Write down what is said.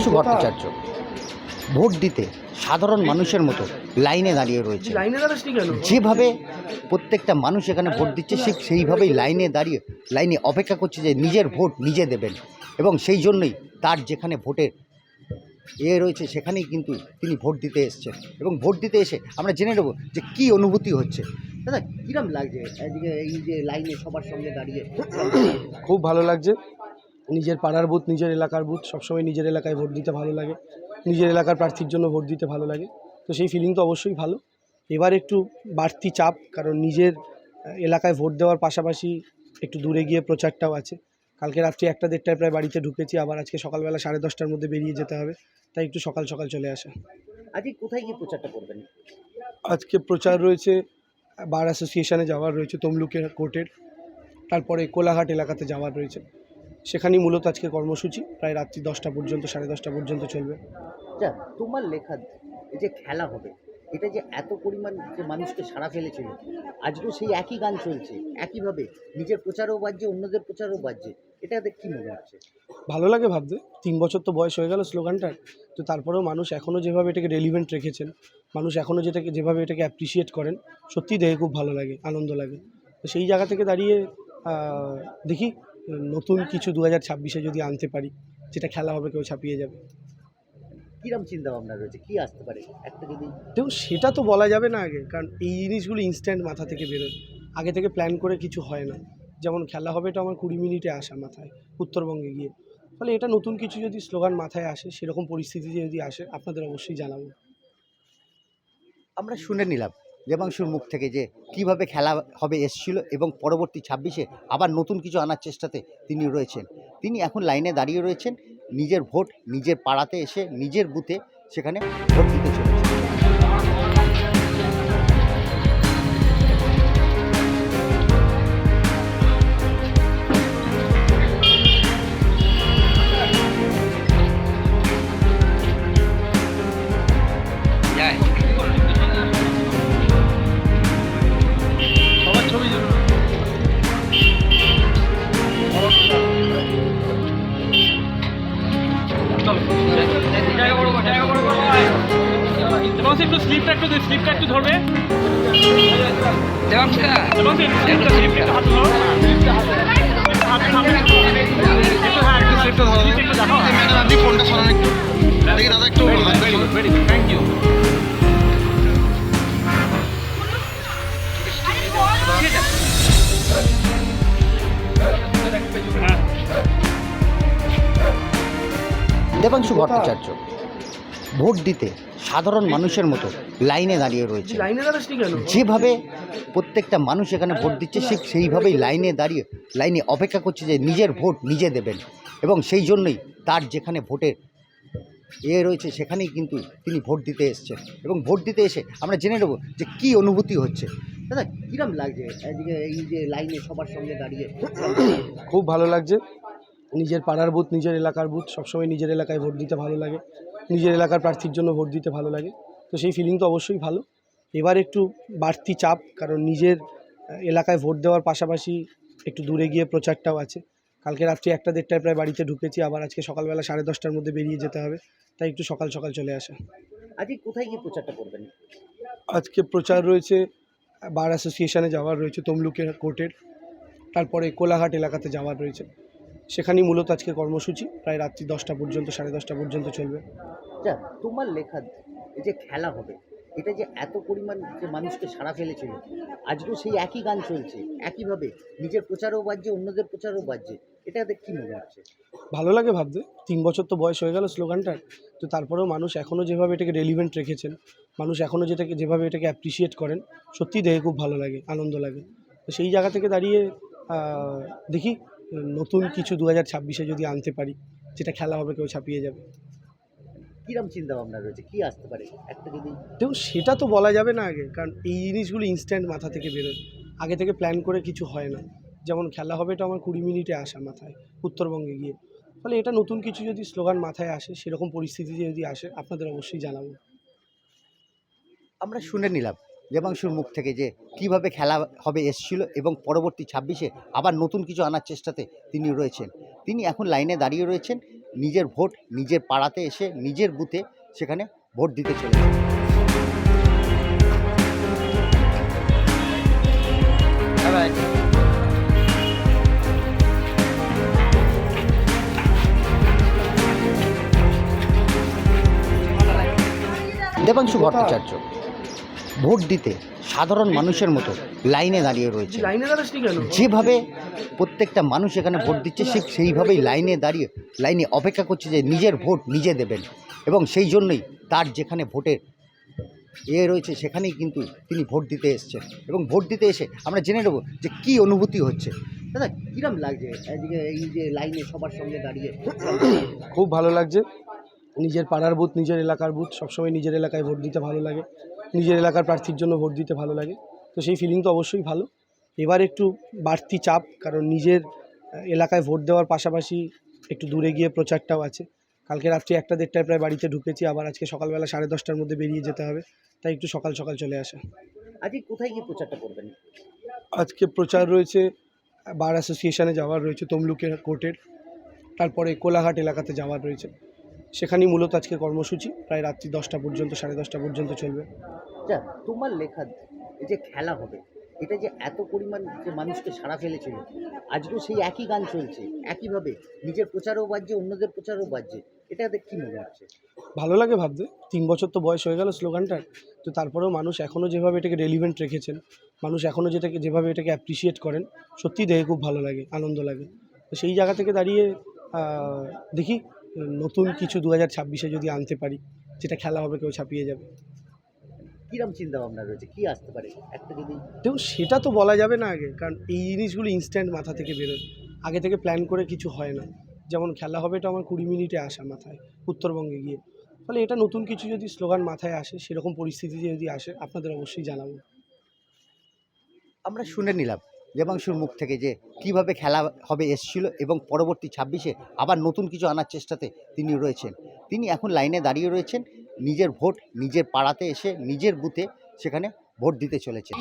Debangshu Bhattacharya. Vote দিতে সাধারণ মানুষের মতো লাইনে দাঁড়িয়ে রয়েছে। যেভাবে প্রত্যেকটা মানুষ এখানে ভোট দিচ্ছে ঠিক সেইভাবেই লাইনে দাঁড়িয়ে লাইনে অপেক্ষা করছে যে নিজের ভোট নিজে দেবেন। এবং সেই জন্যই তার যেখানে ভোটের এ রয়েছে সেখানেই কিন্তু তিনি ভোট দিতে এসছেন। এবং ভোট দিতে এসে আমরা জেনে নেব যে কি অনুভূতি হচ্ছে। দাদা কিরম লাগছে? এই যে লাইনে সবার সঙ্গে দাঁড়িয়ে। খুব ভালো লাগছে। নিজের পাড়ার বুথ নিজের এলাকার বুথ সবসময় নিজের এলাকায় ভোট দিতে ভালো লাগে। নিজের এলাকার প্রার্থীর জন্য ভোট দিতে ভালো লাগে। তো সেই ফিলিং তো অবশ্যই ভালো। এবার একটু বাড়তি চাপ কারণ নিজের এলাকায় ভোট দেওয়ার পাশাপাশি একটু দূরে গিয়ে প্রচারটাও আছে। কালকে রাত্রি একটা দেড়টায় প্রায় বাড়িতে ঢুকেছি আবার আজকে সকালবেলা সাড়ে দশটার মধ্যে বেরিয়ে যেতে হবে। তাই একটু সকাল সকাল চলে আসা। আজকে কোথায় গিয়ে প্রচারটা করবেন? আজকে প্রচার রয়েছে বার অ্যাসোসিয়েশনে যাওয়ার রয়েছে তমলুকের কোর্টের। তারপরে কোলাঘাট এলাকাতে যাওয়ার রয়েছে। সেখানেই মূলত আজকে কর্মসূচি। প্রায় রাত্রি দশটা পর্যন্ত সাড়ে দশটা পর্যন্ত চলবে। আচ্ছা তোমার লেখা এই যে খেলা হবে এটা যে এত পরিমাণ যে মানুষকে সাড়া ফেলেছিল আজকেও সেই একই গান চলছে একইভাবে নিজের প্রচারও বাজছে অন্যদের প্রচারও বাজছে এটা দেখ কি মনে হচ্ছে? ভালো লাগে ভাবতে। তিন বছর তো বয়স হয়ে গেল স্লোগানটার তো তারপরেও মানুষ এখনও যেভাবে এটাকে রেলিভেন্ট রেখেছেন মানুষ এখনও যেটাকে যেভাবে এটাকে অ্যাপ্রিসিয়েট করেন সত্যিই দেখে খুব ভালো লাগে আনন্দ লাগে। তো সেই জায়গা থেকে দাঁড়িয়ে দেখি নতুন কিছু দু হাজার ছাব্বিশে যদি আনতে পারি যেটা খেলা হবে কেউ ছাপিয়ে যাবে। কীরকম চিন্তা ভাবনা রয়েছে? কী আসতে পারে? একটা যদি দেখুন সেটা তো বলা যাবে না আগে কারণ এই জিনিসগুলো ইনস্ট্যান্ট মাথা থেকে বেরোয়। আগে থেকে প্ল্যান করে কিছু হয় না। যেমন খেলা হবে এটা আমার কুড়ি মিনিটে আসা মাথায় উত্তরবঙ্গে গিয়ে। ফলে এটা নতুন কিছু যদি স্লোগান মাথায় আসে সেরকম পরিস্থিতি যদি আসে আপনাদের অবশ্যই জানাব। আমরা শুনে নিলাম। দেবাংশুর মুখ থেকে যে কীভাবে খেলা হবে এসছিল এবং পরবর্তী ছাব্বিশে আবার নতুন কিছু আনার চেষ্টাতে তিনি রয়েছেন। তিনি এখন লাইনে দাঁড়িয়ে রয়েছেন, নিজের ভোট নিজের পাড়াতে এসে নিজের বুথে সেখানে ভোট দিতে চলেছেন। এবং একটু স্লিপটা একটু স্লিপটা একটু ধরবে স্লিপটা ধরো হাতে সামনে একটু হ্যাঁ একটু স্লিপটা ধরো একটু দেখো আপনি ফোনটা সরান একটু দেখি দাদা একটু thank you Debangshu Bhattacharya vote দিতে সাধারণ মানুষের মতো লাইনে দাঁড়িয়ে রয়েছে। লাইনে যেভাবে প্রত্যেকটা মানুষ এখানে ভোট দিচ্ছে ঠিক সেইভাবেই লাইনে দাঁড়িয়ে লাইনে অপেক্ষা করছে যে নিজের ভোট নিজে দেবেন এবং সেই জন্যই তার যেখানে ভোটের এ রয়েছে সেখানেই কিন্তু তিনি ভোট দিতে এসছেন এবং ভোট দিতে এসে আমরা জেনে নেব যে কি অনুভূতি হচ্ছে। দাদা কিরম লাগছে? এদিকে এই যে লাইনে সবার সঙ্গে দাঁড়িয়ে। খুব ভালো লাগছে। নিজের পাড়ার বুথ নিজের এলাকার বুথ সবসময় নিজের এলাকায় ভোট দিতে ভালো লাগে। নিজের এলাকার প্রার্থীর জন্য ভোট দিতে ভালো লাগে। তো সেই ফিলিং তো অবশ্যই ভালো। এবার একটু বাড়তি চাপ কারণ নিজের এলাকায় ভোট দেওয়ার পাশাপাশি একটু দূরে গিয়ে প্রচারটাও আছে। কালকে রাত্রি একটা দেড়টায় প্রায় বাড়িতে ঢুকেছি আবার আজকে সকালবেলা সাড়ে দশটার মধ্যে বেরিয়ে যেতে হবে। তাই একটু সকাল সকাল চলে আসা। আজকে কোথায় গিয়ে প্রচারটা করবেন? আজকে প্রচার রয়েছে বার অ্যাসোসিয়েশনে যাওয়ার রয়েছে তমলুকের কোর্টের। তারপরে কোলাঘাট এলাকাতে যাওয়ার রয়েছে। সেখানেই মূলত আজকে কর্মসূচি। প্রায় রাত্রি দশটা পর্যন্ত সাড়ে দশটা পর্যন্ত চলবে। আচ্ছা তোমার লেখা যে খেলা হবে এটা যে এত পরিমাণ যে মানুষকে সাড়া ফেলেছিল আজকেও সেই একই গান চলছে একইভাবে নিজের প্রচারও বাজছে অন্যদের প্রচারও বাজছে এটা দেখ কি মনে হচ্ছে? ভালো লাগে ভাবতে। তিন বছর তো বয়স হয়ে গেল স্লোগানটার তো তারপরেও মানুষ এখনও যেভাবে এটাকে রেলিভেন্ট রেখেছেন মানুষ এখনও যেটাকে যেভাবে এটাকে অ্যাপ্রিসিয়েট করেন সত্যিই দেখে খুব ভালো লাগে আনন্দ লাগে। তো সেই জায়গা থেকে দাঁড়িয়ে দেখি নতুন কিছু দু হাজার ছাব্বিশে যদি আনতে পারি যেটা খেলা হবে কেউ ছাপিয়ে যাবে। কিরম চিন্তা ভাবনা রয়েছে? কি আসতে পারে? একটা যদি দেখুন সেটা তো বলা যাবে না আগে কারণ এই জিনিসগুলো ইনস্ট্যান্ট মাথা থেকে বেরোয়। আগে থেকে প্ল্যান করে কিছু হয় না। যেমন খেলা হবে এটা আমার কুড়ি মিনিটে আসা মাথায় উত্তরবঙ্গে গিয়ে। ফলে এটা নতুন কিছু যদি স্লোগান মাথায় আসে সেরকম পরিস্থিতি যদি আসে আপনাদের অবশ্যই জানাব। আমরা শুনে নিলাম। দেবাংশুর মুখ থেকে যে কীভাবে খেলা হবে এসছিল এবং পরবর্তী ছাব্বিশে আবার নতুন কিছু আনার চেষ্টাতে তিনি রয়েছেন। তিনি এখন লাইনে দাঁড়িয়ে রয়েছেন, নিজের ভোট নিজের পাড়াতে এসে নিজের বুথে সেখানে ভোট দিতে চলেছেন দেবাংশু ভট্টাচার্য। ভোট দিতে সাধারণ মানুষের মতো লাইনে দাঁড়িয়ে রয়েছে। যেভাবে প্রত্যেকটা মানুষ এখানে ভোট দিচ্ছে সে সেইভাবেই লাইনে দাঁড়িয়ে লাইনে অপেক্ষা করছে যে নিজের ভোট নিজে দেবেন। এবং সেই জন্যই তার যেখানে ভোটের এ রয়েছে সেখানেই কিন্তু তিনি ভোট দিতে এসছেন। এবং ভোট দিতে এসে আমরা জেনে নেব যে কী অনুভূতি হচ্ছে। দাদা কীরকম লাগছে এদিকে এই যে লাইনে সবার সঙ্গে দাঁড়িয়ে? খুব ভালো লাগছে। নিজের পাড়ার বুথ নিজের এলাকার বুথ সবসময় নিজের এলাকায় ভোট দিতে ভালো লাগে। নিজের এলাকার প্রার্থীর জন্য ভোট দিতে ভালো লাগে। তো সেই ফিলিং তো অবশ্যই ভালো। এবার একটু বাড়তি চাপ কারণ নিজের এলাকায় ভোট দেওয়ার পাশাপাশি একটু দূরে গিয়ে প্রচারটাও আছে। কালকে রাত্রি একটা দেড়টায় প্রায় বাড়িতে ঢুকেছি আবার আজকে সকালবেলা সাড়ে দশটার মধ্যে বেরিয়ে যেতে হবে। তাই একটু সকাল সকাল চলে আসা। আজকে কোথায় গিয়ে প্রচারটা করবেন? আজকে প্রচার রয়েছে বার অ্যাসোসিয়েশনে যাওয়ার রয়েছে তমলুকের কোর্টের। তারপরে কোলাঘাট এলাকাতে যাওয়ার রয়েছে। সেখানেই মূলত আজকে কর্মসূচি। প্রায় রাত্রি দশটা পর্যন্ত সাড়ে দশটা পর্যন্ত চলবে। আচ্ছা তোমার লেখা এই যে খেলা হবে এটা যে এত পরিমাণ যে মানুষকে সাড়া ফেলেছিল আজকেও সেই একই গান চলছে একইভাবে নিজের প্রচারও বাজছে অন্যদের প্রচারও বাজছে এটা কী মনে হচ্ছে? ভালো লাগে ভাবতে তিন বছর তো বয়স হয়ে গেল স্লোগানটার তো তারপরেও মানুষ এখনও যেভাবে এটাকে রেলিভেন্ট রেখেছেন মানুষ এখনও যেটাকে যেভাবে এটাকে অ্যাপ্রিসিয়েট করেন সত্যিই দেখে খুব ভালো লাগে আনন্দ লাগে। তো সেই জায়গা থেকে দাঁড়িয়ে দেখি নতুন কিছু দু হাজার ছাব্বিশে যদি আনতে পারি যেটা খেলা হবে কেউ ছাপিয়ে যাবে। কীরকম চিন্তা ভাবনা রয়েছে? কী আসতে পারে? একটা যদি দেখুন সেটা তো বলা যাবে না আগে কারণ এই জিনিসগুলো ইনস্ট্যান্ট মাথা থেকে বেরোয়। আগে থেকে প্ল্যান করে কিছু হয় না। যেমন খেলা হবে এটা আমার কুড়ি মিনিটে আসা মাথায় উত্তরবঙ্গে গিয়ে। ফলে এটা নতুন কিছু যদি স্লোগান মাথায় আসে সেরকম পরিস্থিতি যদি আসে আপনাদের অবশ্যই জানাব। আমরা শুনে নিলাম। দেবাংশুর মুখ থেকে যে কীভাবে খেলা হবে এসছিল এবং পরবর্তী ছাব্বিশে আবার নতুন কিছু আনার চেষ্টাতে তিনি রয়েছেন। তিনি এখন লাইনে দাঁড়িয়ে রয়েছেন, নিজের ভোট নিজের পাড়াতে এসে নিজের বুথে সেখানে ভোট দিতে চলেছেন।